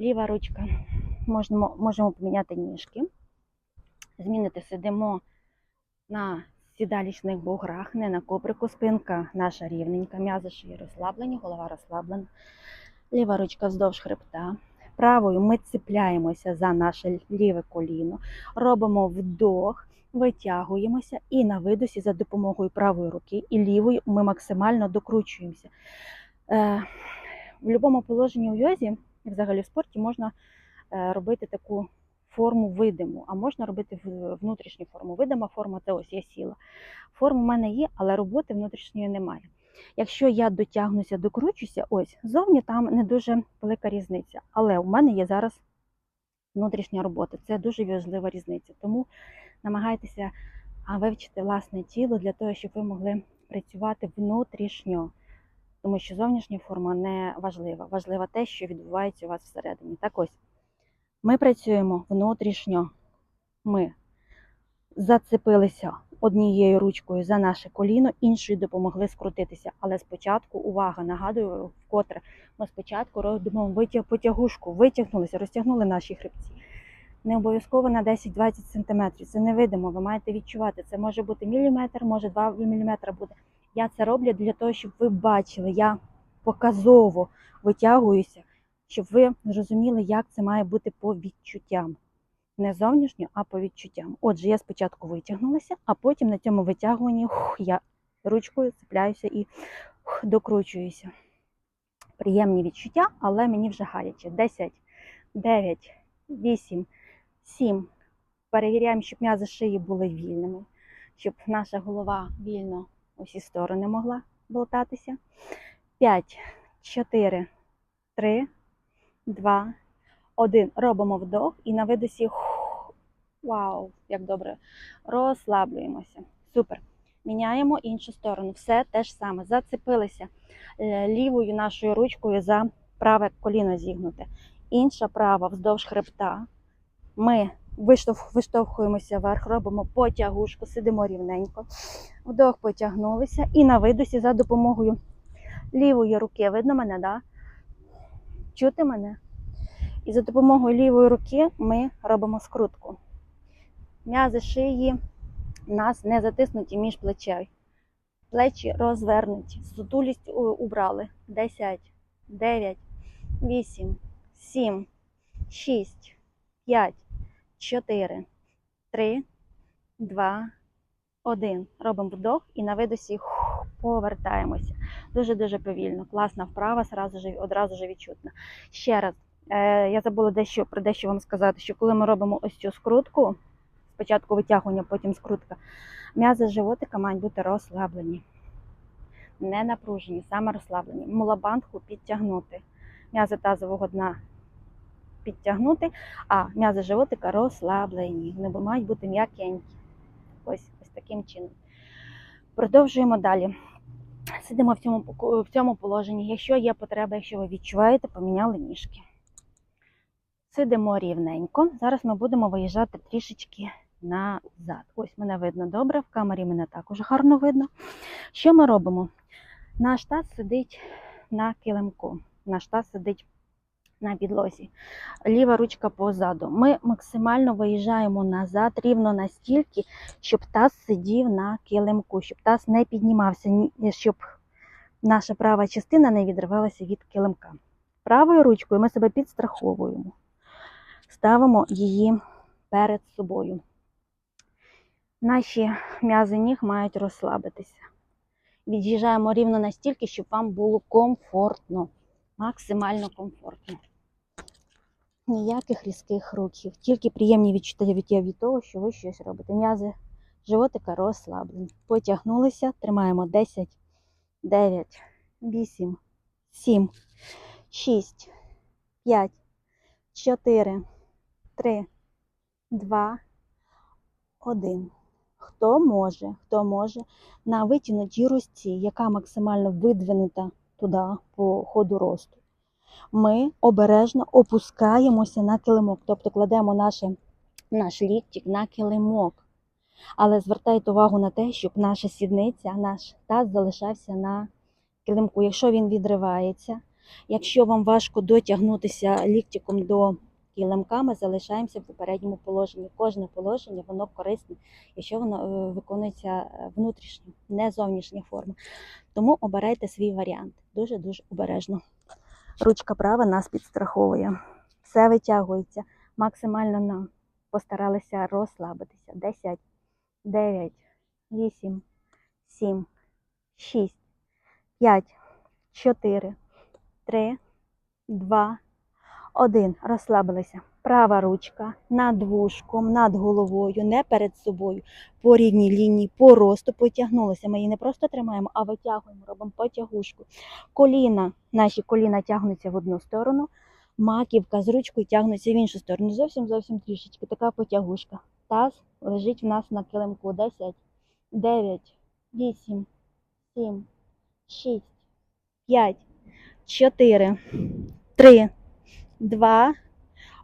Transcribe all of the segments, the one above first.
Ліва ручка. Можемо, можемо поміняти ніжки. Змінити сидимо на сідалічних буграх, не на коприку, спинка наша рівненька, м'язи шиї розслаблені, голова розслаблена. Ліва ручка вздовж хребта. Правою ми цепляємося за наше ліве коліно, робимо вдох, витягуємося і на видосі за допомогою правої руки і лівої ми максимально докручуємося. Е, в будь-якому положенні у йозі, і взагалі в спорті, можна е, робити таку форму видиму, а можна робити внутрішню форму. Видима форма це ось я сіла. Форма в мене є, але роботи внутрішньої немає. Якщо я дотягнуся, докручуся, ось зовні там не дуже велика різниця. Але у мене є зараз внутрішня робота. Це дуже важлива різниця. Тому намагайтеся вивчити власне тіло для того, щоб ви могли працювати внутрішньо. Тому що зовнішня форма не важлива. Важливо те, що відбувається у вас всередині. Так ось, ми працюємо внутрішньо. Ми зацепилися однією ручкою за наше коліно, іншою допомогли скрутитися. Але спочатку, увага, нагадую, вкотре, ми спочатку робимо витяг, потягушку, витягнулися, розтягнули наші хребці. Не обов'язково на 10-20 см. Це не видимо, ви маєте відчувати. Це може бути міліметр, може 2 мм буде. Я це роблю для того, щоб ви бачили. Я показово витягуюся, щоб ви зрозуміли, як це має бути по відчуттям. Не зовнішньо, а по відчуттям. Отже, я спочатку витягнулася, а потім на цьому витягуванні ух, я ручкою цепляюся і ух, докручуюся. Приємні відчуття, але мені вже гаряче. 10, 9, 8, 7. Перевіряємо, щоб м'язи шиї були вільними, щоб наша голова вільно у всі сторони могла болтатися. 5, 4, 3, 2, 1. Робимо вдох і на видосі. Вау, як добре. Розслаблюємося. Супер. Міняємо іншу сторону. Все те ж саме. Зацепилися е, лівою нашою ручкою за праве коліно зігнуте. Інша права вздовж хребта. Ми виштовх, виштовхуємося вверх, робимо потягушку, сидимо рівненько. Вдох потягнулися. І на видосі за допомогою лівої руки. Видно мене, да? Чути мене? І за допомогою лівої руки ми робимо скрутку. М'язи шиї у нас не затиснуті між плечей. Плечі розвернуті. Сутулість убрали. 10, 9, 8, 7, 6, 5, 4, 3, 2, 1. Робимо вдох і на видосі повертаємося. Дуже-дуже повільно. Класна вправа, одразу ж, одразу ж відчутна. Ще раз. Е, я забула дещо про дещо вам сказати, що коли ми робимо ось цю скрутку, спочатку витягування, потім скрутка, м'язи животика мають бути розслаблені, не напружені, саме розслаблені. Мулабандху підтягнути, м'язи тазового дна підтягнути, а м'язи животика розслаблені. Вони мають бути м'якенькі. Ось, ось таким чином. Продовжуємо далі. Сидимо в цьому, в цьому положенні. Якщо є потреба, якщо ви відчуваєте, поміняли ніжки. Сидимо рівненько. Зараз ми будемо виїжджати трішечки назад. Ось мене видно добре, в камері мене також гарно видно. Що ми робимо? Наш таз сидить на килимку, наш таз сидить на підлозі. Ліва ручка позаду. Ми максимально виїжджаємо назад рівно настільки, щоб таз сидів на килимку, щоб таз не піднімався, щоб наша права частина не відривалася від килимка. Правою ручкою ми себе підстраховуємо. Ставимо її перед собою. Наші м'язи ніг мають розслабитися. Від'їжджаємо рівно настільки, щоб вам було комфортно, максимально комфортно. Ніяких різких рухів, тільки приємні відчуття від, того, що ви щось робите. М'язи животика розслаблені. Потягнулися, тримаємо 10, 9, 8, 7, 6, 5, 4, 3, 2, 1. Хто може, хто може на витягнутій рості, яка максимально видвинута туди по ходу росту, ми обережно опускаємося на килимок, тобто кладемо наше, наш ліктик на килимок. Але звертайте увагу на те, щоб наша сідниця, наш таз залишався на килимку. Якщо він відривається, Якщо вам важко дотягнутися ліктиком до килимка, ми залишаємося в попередньому положенні. Кожне положення воно корисне, якщо воно е, виконується е, внутрішньо, не зовнішня форма. Тому обирайте свій варіант. Дуже-дуже обережно. Ручка права нас підстраховує. Все витягується. Максимально нам постаралися розслабитися. 10, 9, 8, 7, 6, 5, 4, 3, 2, 1. Розслабилися. Права ручка над вушком, над головою, не перед собою. По рівній лінії, по росту потягнулися. Ми її не просто тримаємо, а витягуємо, робимо потягушку. Коліна, наші коліна тягнуться в одну сторону, маківка з ручкою тягнуться в іншу сторону. Зовсім зовсім трішечки. Така потягушка. Таз лежить в нас на килимку. 10, 9, 8, 7, 6, 5, 4, 3, 2,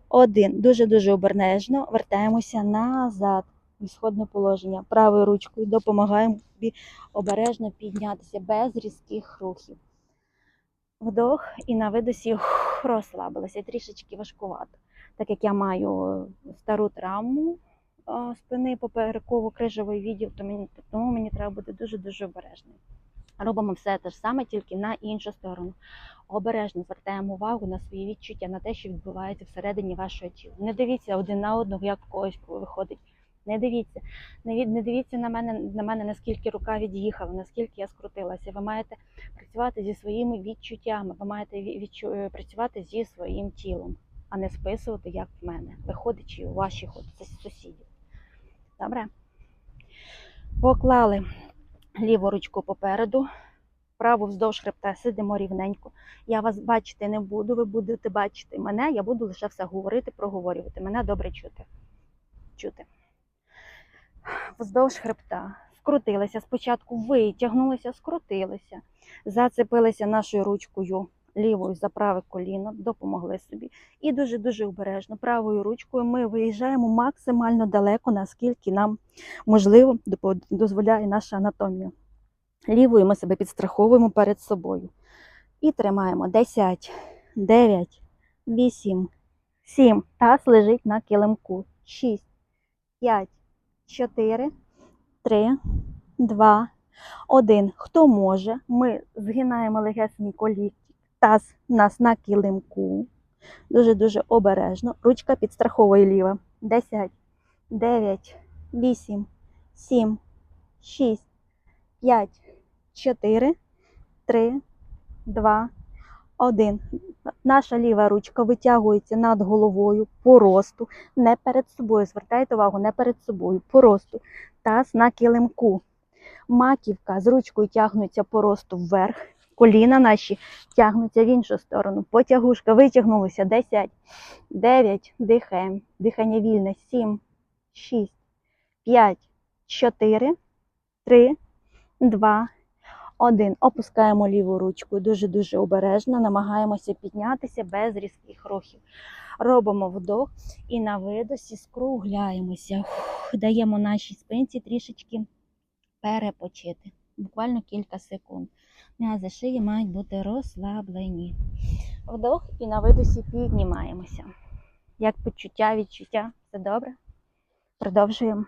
1. Дуже-дуже обережно вертаємося назад. в Ісходне положення. Правою ручкою допомагаємо собі обережно піднятися без різких рухів. Вдох і на видосі розслабилася. Трішечки важкувато. Так як я маю стару травму спини попереково-крижовий відділ, то мені, тому мені треба бути дуже-дуже обережним. Робимо все те ж саме, тільки на іншу сторону. Обережно звертаємо увагу на свої відчуття, на те, що відбувається всередині вашого тіла. Не дивіться один на одного, як в когось виходить. Не дивіться, не, дивіться на мене, на мене, наскільки рука від'їхала, наскільки я скрутилася. Ви маєте працювати зі своїми відчуттями, ви маєте відчу... е, працювати зі своїм тілом, а не списувати, як в мене, виходячи у ваших сусідів. Добре? Поклали ліву ручку попереду, праву вздовж хребта, сидимо рівненько. Я вас бачити не буду, ви будете бачити мене, я буду лише все говорити, проговорювати. Мене добре чути. чути. Вздовж хребта. Скрутилися. Спочатку витягнулися, скрутилися, зацепилися нашою ручкою лівою за праве коліно, допомогли собі. І дуже-дуже обережно правою ручкою ми виїжджаємо максимально далеко, наскільки нам можливо дозволяє наша анатомія. Лівою ми себе підстраховуємо перед собою. І тримаємо 10, 9, 8, 7. Таз лежить на килимку. 6, 5, 4, 3, 2, 1. Хто може, ми згинаємо легесенько лікті. Таз у нас на килимку. Дуже-дуже обережно. Ручка підстраховує ліва. 10, 9, 8, 7, 6, 5, 4, 3, 2, 1. Наша ліва ручка витягується над головою по росту, не перед собою. Звертайте увагу, не перед собою, по росту. Таз на килимку. Маківка з ручкою тягнуться по росту вверх. Коліна наші тягнуться в іншу сторону. Потягушка витягнулися. 10, 9, дихаємо. Дихання вільне. 7, 6, 5, 4, 3, 2, 1. Опускаємо ліву ручку дуже-дуже обережно, намагаємося піднятися без різких рухів. Робимо вдох і на видосі скругляємося. Даємо нашій спинці трішечки перепочити. Буквально кілька секунд. М'язи шиї мають бути розслаблені. Вдох і на видусі піднімаємося. Як почуття, відчуття? Все добре? Продовжуємо.